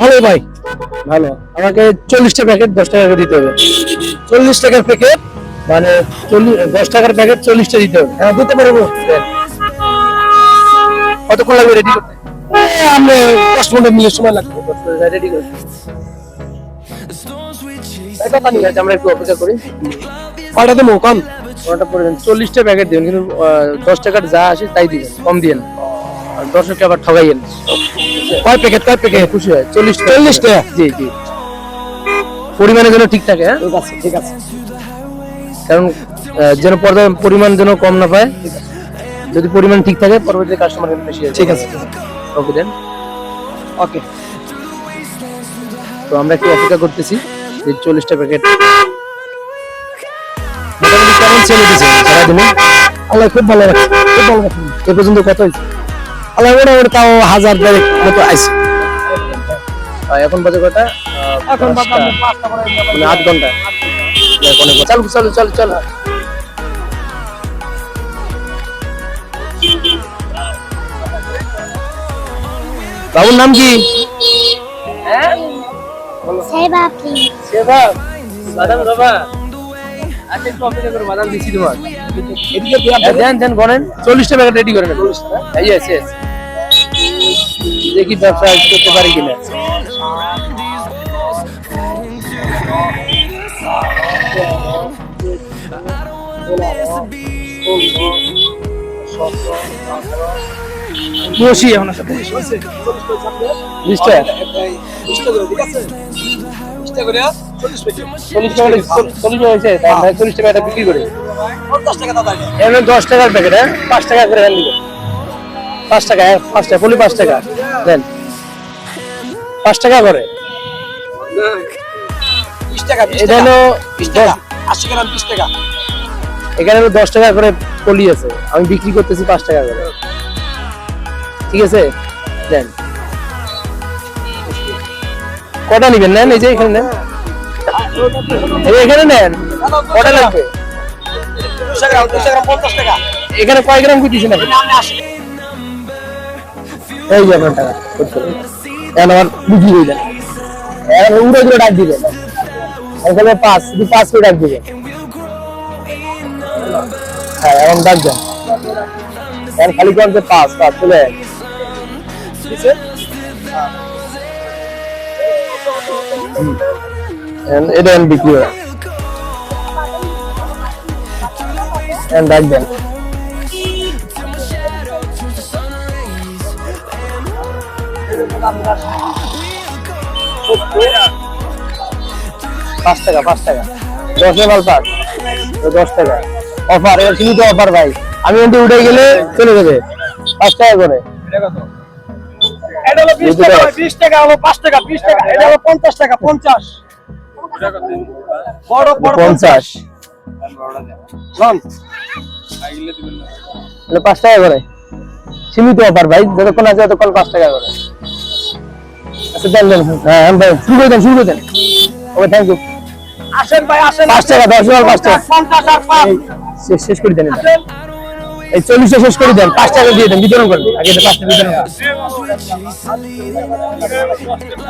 ভালো ভাই ভালো। আমাকে চল্লিশটা প্যাকেট দশ টাকা করে দিতে হবে। চল্লিশ টাকার প্যাকেট মানে দশ টাকার প্যাকেট চল্লিশটা দিতে হবে। হ্যাঁ দিতে পারব। কতক্ষণ লাগবে রেডি করতে? আমরা দশ পনেরো মিনিট সময় লাগবে। রেডি করে এই কথা আছে, আমরা একটু অপেক্ষা করি। কয়টা দেবো? কম? কয়টা পরে দেন। চল্লিশটা প্যাকেট দেবেন কিন্তু দশ টাকার যা আসে তাই দিবেন কম দিবেন আর দর্শককে আবার ঠগাইয়েন কয় প্যাকেট কয় প্যাকেট খুশি হয়। চল্লিশ চল্লিশ টাকা জি জি। পরিমাণের জন্য ঠিক থাকে হ্যাঁ? ঠিক আছে ঠিক আছে। কারণ যেন পর্দা পরিমাণ যেন কম না পায় যদি পরিমাণ ঠিক থাকে পরবর্তীতে কাস্টমার বেশি ঠিক আছে ওকে দেন ওকে তো আমরা একটু অপেক্ষা করতেছি যে চল্লিশটা প্যাকেট মোটামুটি কেমন সেল উঠেছে সারাদিনে আল্লাহ খুব ভালো রাখছে খুব ভালো রাখছে। এ পর্যন্ত কত হয়েছে? আল্লাহ মোটামুটি তাও হাজার দেড়েক মতো আইছে। এখন বাজে কটা এখন মানে আধ ঘণ্টা। চল চল চল চল। বাবুর নাম কি? সেবা প্লিজ সেবা। বাদাম বাবা। চল্লিশটা প্যাকেট রেডি করে ইয়েস দেখি ব্যবসা করতে পারি কিনা। বসি এখন সাথে বিশ টাকা। চল্লিশ টাকা চল্লিশ হয়েছে? তাই চল্লিশ টাকা এটা বিক্রি করে। এমনি দশ টাকার প্যাকেট হ্যাঁ? পাঁচ টাকা করে দেন পাঁচ টাকা হ্যাঁ পাঁচ টাকা বলি পাঁচ টাকা। দেন। পাঁচ টাকা করে। এটা হলো দশ- এখানে হলো দশ টাকা করে পলি আছে। আমি বিক্রি করতেছি পাঁচ টাকা করে। ঠিক আছে? দেন। কটা নিবেন? নেন এই যে এখানে নেন। এখানে নেন। কটা লাগবে? এখানে কয় গ্রাম কুচিছেন আপনি এই যে আপনার টাকা। এখন ডাক এখানে পাঁচ করে ডাক হ্যাঁ ডাক এখন খালি চলে। এখন এটা এখন বিক্রি হয় ডাক দেন পাঁচ টাকা পাঁচ টাকা। দশ মাল পাঁচ দশ টাকা। অফার এবার সীমিত অফার ভাই। আমি কিন্তু উঠে গেলে চলে যাবে। পাঁচ টাকা করে। এটা হলো বিশ টাকা বিশ টাকা হলো পাঁচ টাকা বিশ টাকা এটা হলো পঞ্চাশ টাকা পঞ্চাশ। বড় বড় পঞ্চাশ। পাঁচ টাকা করে। সীমিত অফার ভাই যতক্ষণ আছে ততক্ষণ পাঁচ টাকা করে। আচ্ছা দেন দেন হ্যাঁ ভাই শুরু করে দেন শুরু করে দেন। ওকে থ্যাংক ইউ আসেন ভাই আসেন। পাঁচ টাকা দশ পাঁচ টাকা। পঞ্চাশ আর পাঁচ। শেষ শেষ করে দেন এই চল্লিশটা শেষ করে দেন পাঁচ টাকা দিয়ে দেন বিতরণ করেন আগে এটা পাঁচ টাকা বিতরণ করেন।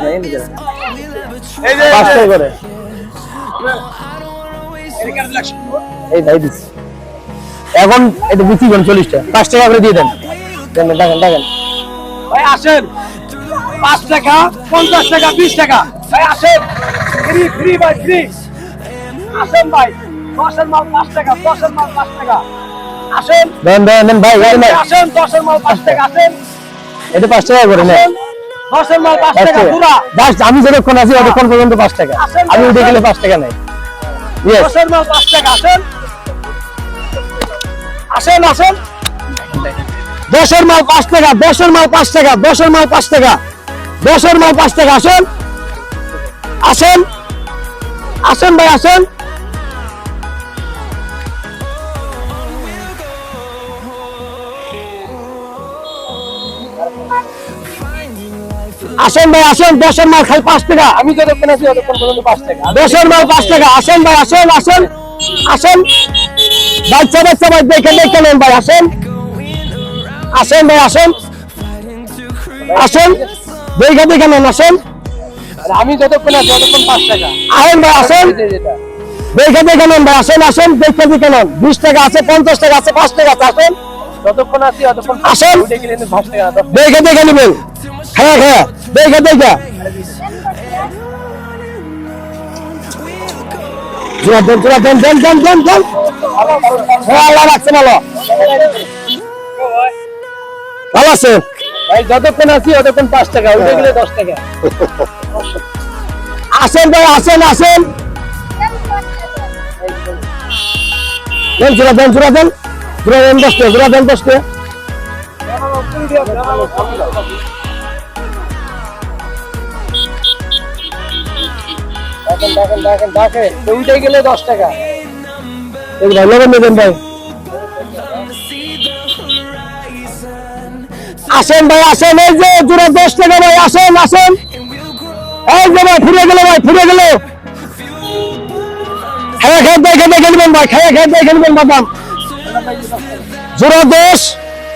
এই যে পাঁচ টাকা করে এই ভাই দিচ্ছি এখন এটা বিক্রি করেন চল্লিশটা পাঁচ টাকা করে দিয়ে দেন দেখেন দেখেন ভাই আসেন পাঁচ টাকা পঞ্চাশ টাকা বিশ টাকা ভাই আসেন ফ্রি ফ্রি ভাই ফ্রি আসেন ভাই দশের মাল পাঁচ টাকা দশের মাল পাঁচ টাকা আসেন দেন দেন ভাই। আসেন দশের মাল পাঁচ টাকা আসেন। এটা পাঁচ টাকা করে আমি যতক্ষণ আছি ততক্ষণ পর্যন্ত পাঁচ টাকা। আমি উঠে গেলে পাঁচ টাকা নাই। আসেন। আসেন দশের মাল পাঁচ টাকা দশের মাল পাঁচ টাকা দশের মাল পাঁচ টাকা। দশের মাল পাঁচ টাকা আসেন। আসেন। আসেন ভাই আসেন। আসেন ভাই আসেন দশের মাল খাই পাঁচ টাকা। আমি যতক্ষণ আছি ততক্ষণ পর্যন্ত পাঁচ টাকা। দশের মাল পাঁচ টাকা। আসেন ভাই আসেন আসেন আসেন। বাচ্চা বাচ্চা ভাই দেখে দেখে নেন ভাই আসেন। আসেন ভাই আসেন। আসেন। দেখে দেখে নেন আসেন। আমি যতক্ষণ আছি ততক্ষণ পাঁচ টাকা। আসেন ভাই আসেন। দেখে দেখে নেন ভাই আসেন আসেন। দেখে দেখে নেন। বিশ টাকা আছে পঞ্চাশ টাকা আছে পাঁচ টাকা আছে আসেন। যতক্ষণ আছি ততক্ষণ আসেন। দেখে দেখে নেবেন। হ্যাঁ হ্যাঁ দেখে দেখে। জোড়া দেন জোড়া দেন দেন দেন দেন দেন। হ্যাঁ আল্লাহ রাখছে ভালো ভালো আছে? ভাই যতক্ষণ আছি ততক্ষণ পাঁচ টাকা উঠে গেলে দশ টাকা। আসেন ভাই আসেন আসেন। দেন জোড়া দেন জোড়া দেন। জোড়া দেন দশটা জোড়া দেন দশটা দেখেন দেখেন দেখেন দেখেন। তো গেলে দশ টাকা। ভাই লবণ ভাই। আসেন ভাই আসেন। এই যে জোড়া দশ টাকা ভাই আসেন আসেন। এই যে ভাই ফিরে গেল ভাই ফিরে গেল। খেয়ে খেয়ে দেখে দেখে নেবেন ভাই খেয়ে খেয়ে দেখে নেবেন বাদাম জোড়া দশ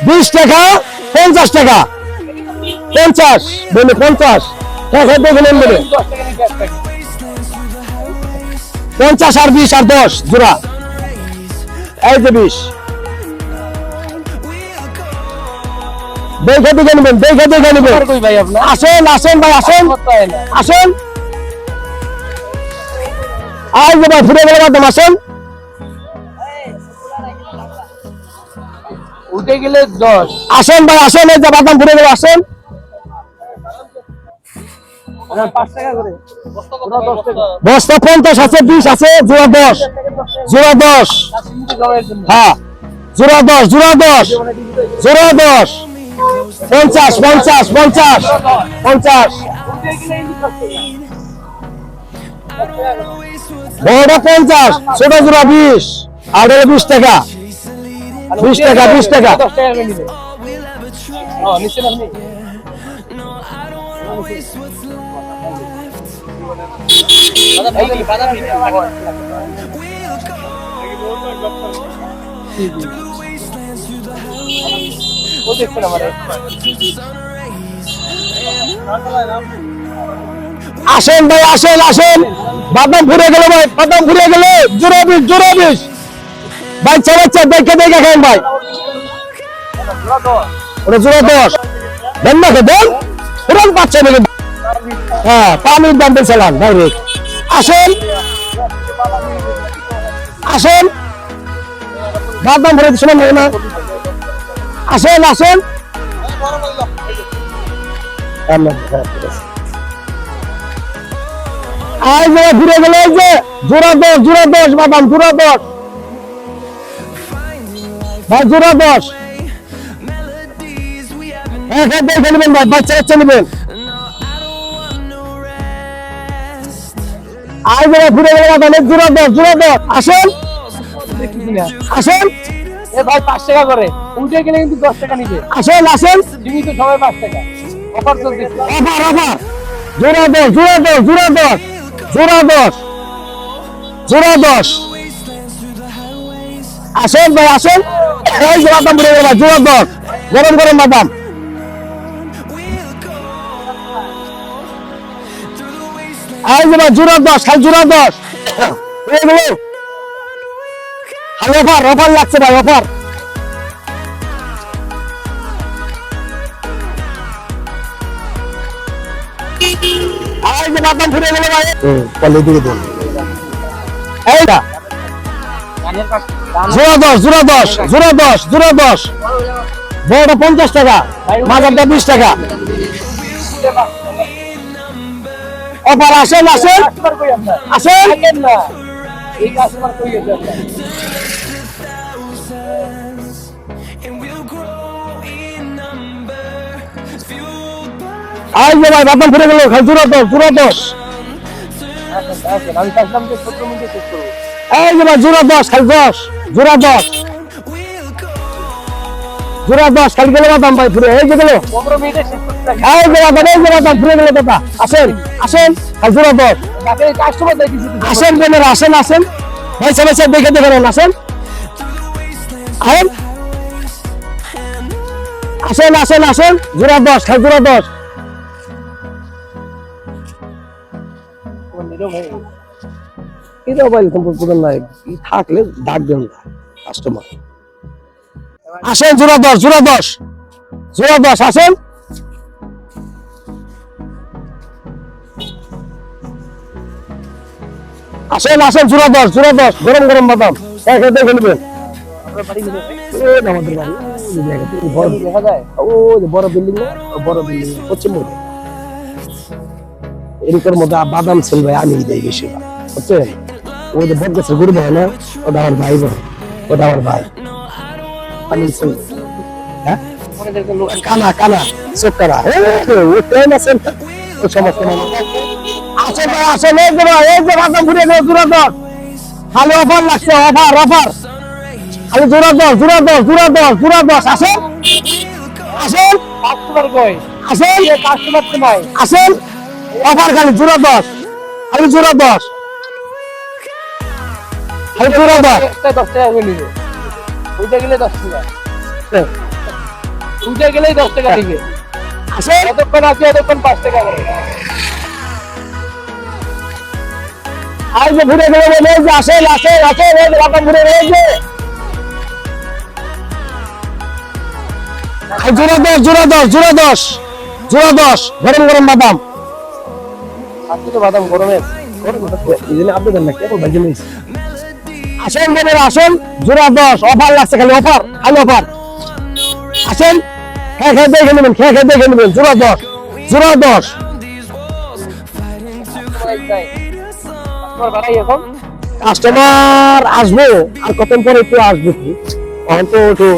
বিশ টাকা পঞ্চাশ টাকা। পঞ্চাশ বলে পঞ্চাশ। খেয়ে খেয়ে দেখে নেন পঞ্চাশ আর বিশ আর দশ জোড়া। এই যে বিশ। দেখে দেখে নেবেন দেখে দেখে নেবেন। আর আসেন আসেন ভাই আসেন। আসেন। আজ যে ভাই ফিরে গেলে একদম আসেন। উঠে গেলে দশ। আসেন ভাই আসেন এই যে বাদাম ফিরে গেলে আসেন। বস্তা পঞ্চাশ আছে বিশ আছে জোড়া দশ। জোড়া দশ। হ্যাঁ। জোড়া দশ জোড়া দশ। জোড়া দশ। পঞ্চাশ পঞ্চাশ পঞ্চাশ। পঞ্চাশ। বড়টা পঞ্চাশ ছোট জোড়া বিশ। আর বিশ টাকা। বিশ টাকা, বিশ টাকা। ও নিচ্ছেন আপনি আসেন ভাই, আসেন আসেন। বাদাম ঘুরে গেল ভাই, বাদাম ঘুরে গেল। জোড়া বিশ জোড়া বিশ বাচ্চা বাচ্চা দেখে দেখে খান ভাই। ওটা জোড়া দশ। দেন না দেন। পুরান বাচ্চা নেবেন হ্যাঁ পানির দাম বেছিলাম ডাইরেক্ট। আসেন। আসেন। ঘুরে শোনা লাগে না। আসেন আসেন। যে, ঘুরে গেল যে, জোড়া দশ জোড়া দশ, বাদাম, জোড়া দশ। ভাই, জোড়া দশ। হ্যাঁ হ্যাঁ দেখে নেবেন ভাই, বাচ্চা বাচ্চা নেবেন। ঘুরে জোড়া দশ জোড়া দশ আসেন। আসেন। এ ভাই পাঁচ টাকা করে। উঠে গেলে কিন্তু দশ টাকা নিবে। আসেন আসেন। সীমিত সবাই পাঁচ টাকা। অফার চলতেছে অফার অফার। জোড়া দশ জোড়া দশ জোড়া দশ জোড়া দশ জোড়া দশ আসেন ভাই আসেন। এই যে বাদাম ঘুরে গেল জোড়া দশ গরম গরম বাদাম। এই যে জোড়া দশ খালি জোড়া দশ। এগুলো খালি অফার অফার লাগছে ভাই অফার। এই যে বাদাম ঘুরে গেল ভাই। পলে দিকে দেন। এইটা জোড়া দশ জোড়া দশ জোড়া দশ জোড়া দশ। বড়টা পঞ্চাশ টাকা মাজারটা বিশ টাকা। অফার আসেন আসেন। আসেন। না এই আই যে ভাই বাদাম গেল দশ দশ যে ভাই জোড়া দশ খালি দশ জোড়া দশ জোড়া দশ খালি গেলে বাদাম ভাই ঘুরে। এই গেল। দাদা। দশ থাকলে ডাক দেন না কাস্টমার আসেন জোড়া দশ জোড়া দশ। জোড়া দশ আসেন। আসেন আসেন জোড়া দশ জোড়া দশ। গরম গরম বাদাম। বাড়ি, বিল্ডিং এরকম বাদাম ভাই আমি ভাই না ওটা আমার ভাই ওটা আমার ভাই। হ্যাঁ কানা কানা চোখ কানা ও ট্রেন আছেন ও সমস্ত আসে আসে এই যে এই যে বাদাম ঘুরে গেল দূরা দশ খালি অফার লাগছে অফার অফার খালি জোড়া দশ জোড়া দশ জোড়া দশ জোড়া দশ আসেন আসেন অফার খালি জোড়া দশ খালি জোড়া দশ খালি জোড়া দশ দশ টাকা করে ওইটা গেলে দশ টাকা। ওইটা গেলেই দশ টাকা দিবে। যতক্ষণ আছে ততক্ষণ পাঁচ টাকা করে। আর যে ঘুরে গেলে বলে যে আসেন আসেন আসেন এই ঘুরে গেলে জোড়া দশ জোড়া দশ জোড়া দশ জোড়া দশ গরম গরম বাদাম। আজকে তো বাদাম গরমে। এই জন্য আপনাদের না কেবল ভাজি নিয়েছি আসেন বোনেরা আসেন? জোড়া দশ অফার লাগছে খালি অফার খালি অফার আসেন খেয়ে খেয়ে দেখে নেবেন খেয়ে খেয়ে দেখে নেবেন জোড়া দশ জোড়া দশ। কাস্টমার আসব আর কতক্ষণ পরে একটু আসব কি তখন তো একটু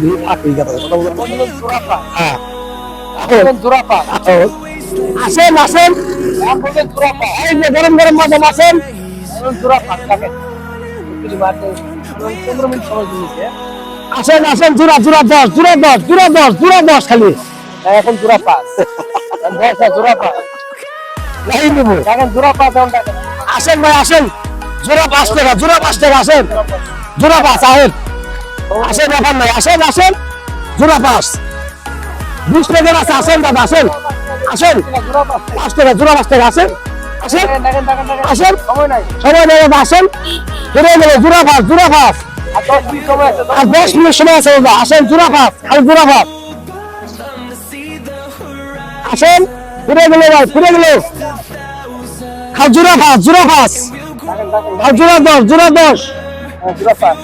দিয়ে থাকি পা হ্যাঁ আসেন আসেন। গরম গরম বাদাম আসেন। জোড়া থাকেন আসেন আসেন জোড়া জোড়া দশ জোড়া দশ জোড়া দশ জোড়া দশ খালি। এখন জোড়া পাস বর্ষা জোড়া পা নাই নেব এখন জোড়া পা তেমন টাকা। আসেন ভাই আসেন। জোড়া পাঁচ টাকা জোড়া পাঁচ টাকা আসেন। জোড়া পাঁচ আসেন। আসেন ব্যাপার নাই। আসেন আসেন। জোড়া পাঁচ। বিশ টাকার আছে আসেন দাদা আসেন। আসেন। পাঁচ টাকা জোড়া পাঁচ টাকা আসেন। আসেন। আসেন। সময় নাই। সময় নেই আসেন। জোড়া নেবে জোড়া পাঁচ জোড়া পাঁচ আর দশ মিনিট সময় আছে আর দাদা আসেন জোড়া পাঁচ খালি জোড়া পাঁচ আসেন। ঘুরে গেল ভাই ঘুরে গেল জোড়া পাঁচ জোড়া দেখেন আর জোড়া দশ জোড়া দশ। হ্যাঁ, জোড়া পাস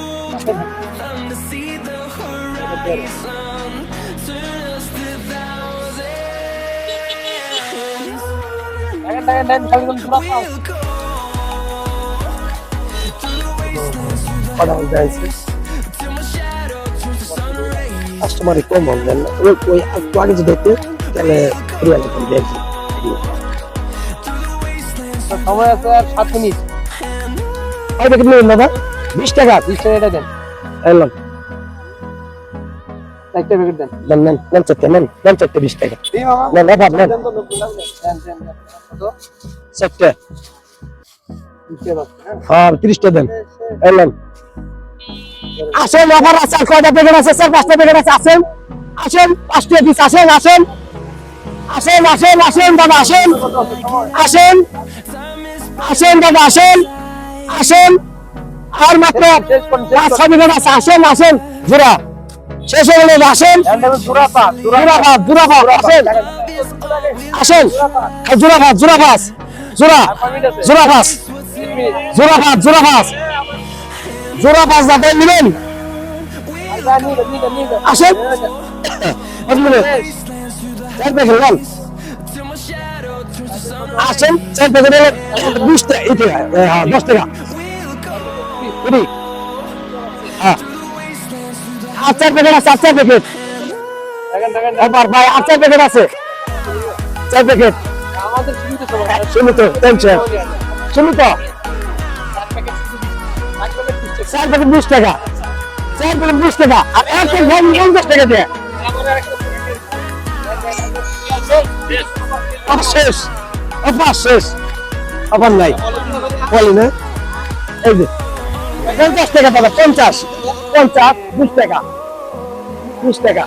খালি বলুন জোড়া পাস কথা বলতে আইছি? কাস্টমারে কম বলবেন ওই ওই একটু আগে যদি দেখতে তাহলে ফ্রি আগে করে তো সময় আছে আর সাত মিনিট। কয় প্যাকেট নেবেন দাদা বিশ টাকা। বিশ টাকা এটা দেন। এলাম একটা প্যাকেট দেন। নেন নেন নেন চারটে নেন নেন চারটে বিশ টাকা। নেন এবার নেন চারটে। হ্যাঁ। হ্যাঁ তিরিশটা দেন। এলাম আসেন অফার আছে কয়টা প্যাকেট আছে? স্যার পাঁচটা প্যাকেট আছে আসেন। আসেন পাঁচটা পিস আসেন আসেন। আসেন আসেন আসেন দাদা আসেন। আসেন আসেন দাদা আসেন। আসেন। আর মাত্র পাঁচ। ছয় মিনিট আছে আসেন আসেন। জোড়া। শেষ হয়ে গেলে, আসেন। আসেন। আসেন। জোড়া ভাত জোড়া ভাত জোড়া জোড়া ভাত জোড়া ভাত জোড়া ভাত জোড়া ভাত যাতে নিবেন আসেন নেন। আসেন চার প্যাকেট দশ টাকা। হ্যাঁ। আর চার প্যাকেট আছে আচার চার প্যাকেট। দেখেন দেখেন ভাই আর চার প্যাকেট। আছে চার প্যাকেট সীমিত তো টেনশন চার প্যাকেট বিশ টাকা। চার প্যাকেট বিশ টাকা। আর এক ভাই পঞ্চাশ টাকা দিয়ে। অফার শেষ। অফার শেষ। অফার নাই। বলি না? এই যে পঞ্চাশ টাকা দাদা পঞ্চাশ। পঞ্চাশ বিশ টাকা। বিশ টাকা।